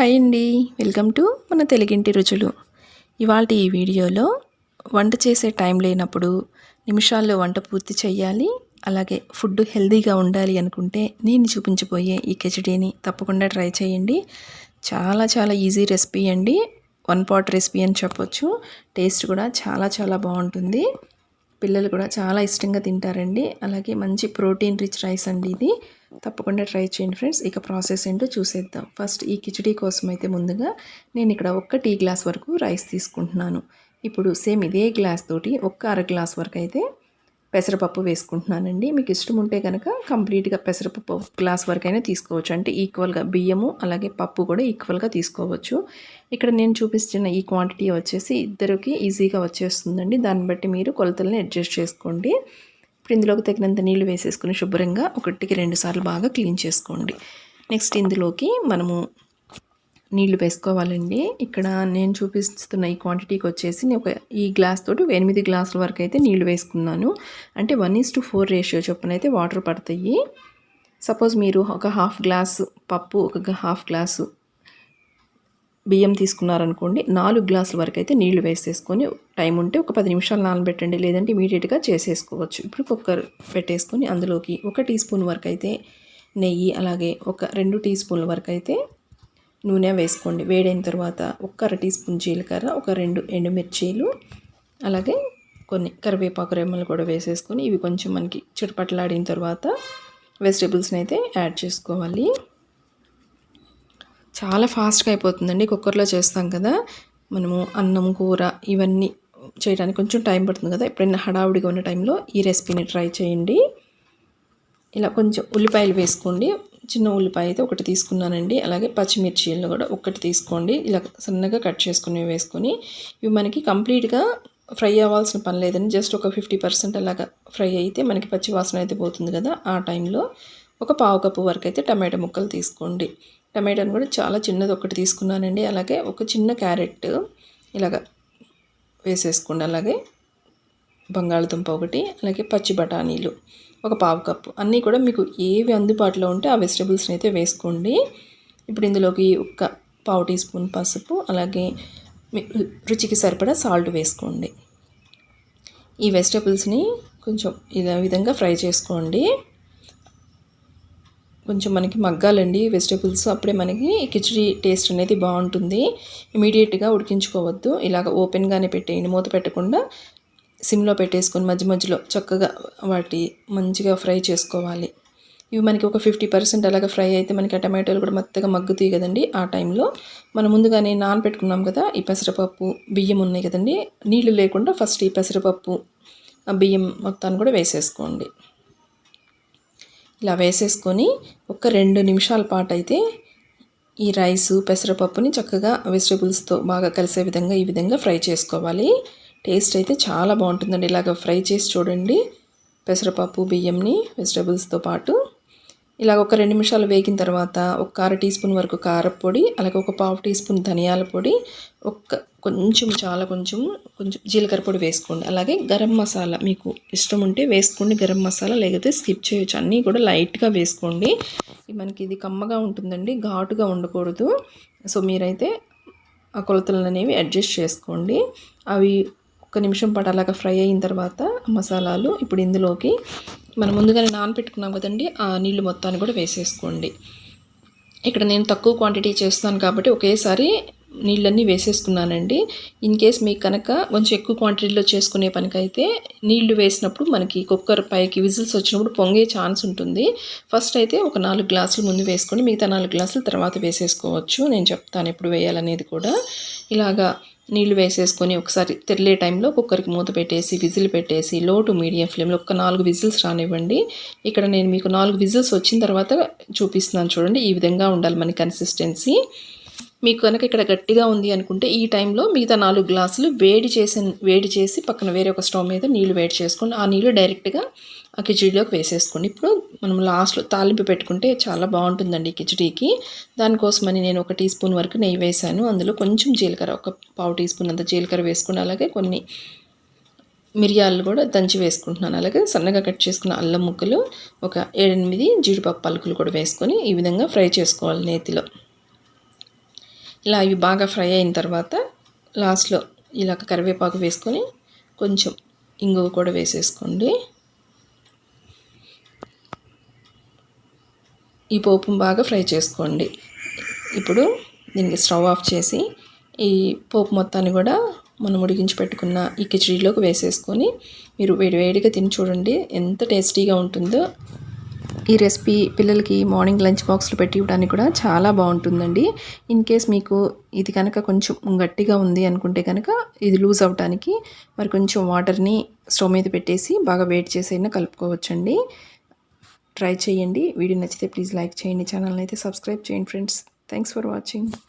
Hi అండి. Welcome to మన తెలుగింటి రుచులు. ఇవాళ ఈ వీడియోలో వంట చేసే టైం లేనప్పుడు నిమిషాల్లో వంట పూర్తి చేయాలి అలాగే ఫుడ్ హెల్దీగా ఉండాలి అనుకుంటే నేను చూపించబోయే ఈ కిచడీని తప్పకుండా ట్రై చేయండి. చాలా చాలా ఈజీ రెసిపీ అండి. వన్ పాట్ రెసిపీ అని చెప్పొచ్చు. టేస్ట్ కూడా చాలా చాలా బాగుంటుంది. పిల్లలు కూడా చాలా ఇష్టంగా తింటారండి. అలాగే మంచి ప్రోటీన్ రిచ్ రైస్ అండి ఇది. తప్పకుండా ట్రై చేయండి ఫ్రెండ్స్. ఇక ప్రాసెస్ ఏంటో చూసేద్దాం. ఫస్ట్ ఈ కిచడీ కోసం అయితే ముందుగా నేను ఇక్కడ ఒక్క టీ గ్లాస్ వరకు రైస్ తీసుకుంటున్నాను. ఇప్పుడు సేమ్ ఇదే గ్లాస్ తోటి ఒక్క అర గ్లాస్ వరకు అయితే పెసరపప్పు వేసుకుంటున్నానండి. మీకు ఇష్టం ఉంటే కనుక కంప్లీట్గా పెసరపప్పు గ్లాస్ వరకైనా తీసుకోవచ్చు. అంటే ఈక్వల్గా బియ్యము అలాగే పప్పు కూడా ఈక్వల్గా తీసుకోవచ్చు. ఇక్కడ నేను చూపిస్తున్న ఈ క్వాంటిటీ వచ్చేసి ఇద్దరికి ఈజీగా వచ్చేస్తుందండి. దాన్ని బట్టి మీరు కొలతలను అడ్జస్ట్ చేసుకోండి. ఇప్పుడు ఇందులోకి తగినంత నీళ్ళు వేసేసుకుని శుభ్రంగా ఒకటికి రెండు సార్లు బాగా క్లీన్ చేసుకోండి. నెక్స్ట్ ఇందులోకి మనము నీళ్ళు వేసుకోవాలండి. ఇక్కడ నేను చూపిస్తున్న ఈ క్వాంటిటీకి వచ్చేసి నేను ఒక ఈ గ్లాస్ తోటి ఎనిమిది గ్లాసుల వరకు అయితే నీళ్ళు వేసుకున్నాను. అంటే one is to four ratio చొప్పున అయితే వాటర్ పడతాయి. సపోజ్ మీరు ఒక హాఫ్ గ్లాసు పప్పు ఒక హాఫ్ గ్లాసు బియ్యం తీసుకున్నారనుకోండి నాలుగు గ్లాసుల వరకు అయితే నీళ్ళు వేసేసుకొని టైం ఉంటే ఒక పది నిమిషాలు నానబెట్టండి లేదంటే ఇమీడియట్గా చేసేసుకోవచ్చు. ఇప్పుడు కుక్కర్ పెట్టేసుకొని అందులోకి ఒక టీ స్పూన్ వరకు అయితే నెయ్యి అలాగే ఒక రెండు టీ స్పూన్ల వరకు అయితే నూనె వేసుకోండి. వేడైన తర్వాత ఒక అర టీ స్పూన్ జీలకర్ర ఒక రెండు ఎండుమిర్చీలు అలాగే కొన్ని కరివేపాకు రెమ్మలు కూడా వేసేసుకొని ఇవి కొంచెం మనకి చిటపట్లాడిన తర్వాత వెజిటేబుల్స్ని అయితే యాడ్ చేసుకోవాలి. చాలా ఫాస్ట్గా అయిపోతుందండి. కుక్కర్లో చేస్తాం కదా. మనము అన్నం కూర ఇవన్నీ చేయడానికి కొంచెం టైం పడుతుంది కదా. ఎప్పుడైనా హడావుడిగా ఉన్న టైంలో ఈ రెసిపీని ట్రై చేయండి. ఇలా కొంచెం ఉల్లిపాయలు వేసుకోండి. చిన్న ఉల్లిపాయ అయితే ఒకటి తీసుకున్నానండి. అలాగే పచ్చిమిర్చీలను కూడా ఒకటి తీసుకోండి. ఇలా సన్నగా కట్ చేసుకుని వేసుకొని ఇవి మనకి కంప్లీట్గా ఫ్రై అవ్వాల్సిన పని లేదని జస్ట్ ఒక ఫిఫ్టీ పర్సెంట్ అలాగా ఫ్రై అయితే మనకి పచ్చి వాసన అయితే పోతుంది కదా ఆ టైంలో. ఒక పావు కప్పు వరకు అయితే టమాటా ముక్కలు తీసుకోండి. టమాటాను కూడా చాలా చిన్నది ఒకటి తీసుకున్నానండి. అలాగే ఒక చిన్న క్యారెట్ ఇలాగ వేసేసుకోండి. అలాగే బంగాళదుంప ఒకటి అలాగే పచ్చి బఠానీలు ఒక పావు కప్పు. అన్నీ కూడా మీకు ఏవి అందుబాటులో ఉంటే ఆ వెజిటబుల్స్ని అయితే వేసుకోండి. ఇప్పుడు ఇందులోకి ఒక పావు టీ స్పూన్ పసుపు అలాగే రుచికి సరిపడా సాల్ట్ వేసుకోండి. ఈ వెజిటబుల్స్ని కొంచెం ఇదే విధంగా ఫ్రై చేసుకోండి. కొంచెం మనకి మగ్గాలండి. వెజిటేబుల్స్ అప్పుడే మనకి కిచడీ టేస్ట్ అనేది బాగుంటుంది. ఇమీడియట్గా ఉడికించుకోవద్దు. ఇలాగ ఓపెన్గానే పెట్టేయండి. మూత పెట్టకుండా సిమ్లో పెట్టేసుకొని మధ్య మధ్యలో చక్కగా వాటి మంచిగా ఫ్రై చేసుకోవాలి. ఇవి మనకి ఒక ఫిఫ్టీ పర్సెంట్ అలాగ ఫ్రై అయితే మనకి ఆ టమాటోలు కూడా మెత్తగా మగ్గుతాయి కదండి ఆ టైంలో. మనం ముందుగానే నానబెట్టుకున్నాం కదా ఈ పెసరపప్పు బియ్యం ఉన్నాయి కదండి. నీళ్ళు లేకుండా ఫస్ట్ ఈ పెసరపప్పు బియ్యం మొత్తాన్ని కూడా వేసేసుకోండి. ఇలా వేసేసుకొని ఒక రెండు నిమిషాల పాటు అయితే ఈ రైసు పెసరపప్పుని చక్కగా వెజిటేబుల్స్తో బాగా కలిసే విధంగా ఈ విధంగా ఫ్రై చేసుకోవాలి. టేస్ట్ అయితే చాలా బాగుంటుందండి. ఇలాగ ఫ్రై చేసి చూడండి. పెసరపప్పు బియ్యంని వెజిటబుల్స్తో పాటు. ఇలాగ ఒక రెండు నిమిషాలు వేగిన తర్వాత ఒక అర టీ స్పూన్ వరకు కారపొడి అలాగే ఒక పావు టీ స్పూన్ ధనియాల పొడి ఒక కొంచెం చాలా కొంచెం కొంచెం జీలకర్ర పొడి వేసుకోండి. అలాగే గరం మసాలా మీకు ఇష్టం ఉంటే వేసుకోండి. గరం మసాలా లేకపోతే స్కిప్ చేయొచ్చు. అన్నీ కూడా లైట్గా వేసుకోండి. మనకి ఇది కమ్మగా ఉంటుందండి. ఘాటుగా ఉండకూడదు. సో మీరైతే ఆ కొలతలు అనేవి అడ్జస్ట్ చేసుకోండి. అవి ఒక నిమిషం పాటు అలాగ ఫ్రై అయిన తర్వాత మసాలాలు ఇప్పుడు ఇందులోకి మనం ముందుగానే నానపెట్టుకున్నాం కదండి ఆ నీళ్ళు మొత్తాన్ని కూడా వేసేసుకోండి. ఇక్కడ నేను తక్కువ క్వాంటిటీ చేస్తాను కాబట్టి ఒకేసారి నీళ్ళన్నీ వేసేసుకున్నానండి. ఇన్ కేస్ మీకు కనుక కొంచెం ఎక్కువ క్వాంటిటీలో చేసుకునే పనికైతే నీళ్ళు వేసినప్పుడు మనకి కుక్కర్ పైకి విజిల్స్ వచ్చినప్పుడు పొంగే ఛాన్స్ ఉంటుంది. ఫస్ట్ అయితే ఒక నాలుగు గ్లాసులు ముందు వేసుకొని మిగతా నాలుగు గ్లాసులు తర్వాత వేసేసుకోవచ్చు. నేను చెప్తాను ఎప్పుడు వేయాలనేది కూడా. ఇలాగా నీళ్ళు వేసేసుకొని ఒకసారి తెరిలే టైంలో కుక్కర్కి మూత పెట్టేసి విజిల్ పెట్టేసి లో టు మీడియం ఫ్లేమ్లో ఒక నాలుగు విజిల్స్ రానివ్వండి. ఇక్కడ నేను మీకు నాలుగు విజిల్స్ వచ్చిన తర్వాత చూపిస్తున్నాను చూడండి. ఈ విధంగా ఉండాలి మన కన్సిస్టెన్సీ మీకు కనుక ఇక్కడ గట్టిగా ఉంది అనుకుంటే ఈ టైంలో మిగతా నాలుగు గ్లాసులు వేడి చేసి వేడి చేసి పక్కన వేరే ఒక స్టవ్ మీద నీళ్ళు వేడి చేసుకుని ఆ నీళ్ళు డైరెక్ట్గా ఆ కిచడీలోకి వేసేసుకోండి. ఇప్పుడు మనం లాస్ట్లో తాలింపు పెట్టుకుంటే చాలా బాగుంటుందండి కిచడీకి. దానికోసమని నేను ఒక టీ స్పూన్ వరకు నెయ్యి వేసాను అందులో కొంచెం జీలకర్ర ఒక పావు టీ స్పూన్ అంత జీలకర్ర వేసుకుని అలాగే కొన్ని మిరియాలు కూడా దంచి వేసుకుంటున్నాను. అలాగే సన్నగా కట్ చేసుకున్న అల్లం ముక్కలు ఒక ఏడెనిమిది జీడిపప్పు పలుకులు కూడా వేసుకొని ఈ విధంగా ఫ్రై చేసుకోవాలి నేతిలో. ఇలా ఇవి బాగా ఫ్రై అయిన తర్వాత లాస్ట్లో ఇలా కరివేపాకు వేసుకొని కొంచెం ఇంగువ కూడా వేసేసుకోండి. ఈ పోపును బాగా ఫ్రై చేసుకోండి. ఇప్పుడు దీనికి స్టవ్ ఆఫ్ చేసి ఈ పోపు మొత్తాన్ని కూడా మనం ఉడికించి పెట్టుకున్న ఈ కిచడీలోకి వేసేసుకొని మీరు వేడివేడిగా తిని చూడండి. ఎంత టేస్టీగా ఉంటుందో. ఈ రెసిపీ పిల్లలకి మార్నింగ్ లంచ్ బాక్స్లో పెట్టి ఇవ్వడానికి కూడా చాలా బాగుంటుందండి. ఇన్ కేస్ మీకు ఇది కనుక కొంచెం గట్టిగా ఉంది అనుకుంటే కనుక ఇది లూజ్ అవడానికి మరి కొంచెం వాటర్ని స్టవ్ మీద పెట్టేసి బాగా వెయిట్ చేసైనా కలుపుకోవచ్చండి. ట్రై చేయండి. వీడియో నచ్చితే ప్లీజ్ లైక్ చేయండి. ఛానల్ని అయితే సబ్స్క్రైబ్ చేయండి ఫ్రెండ్స్. Thanks for watching.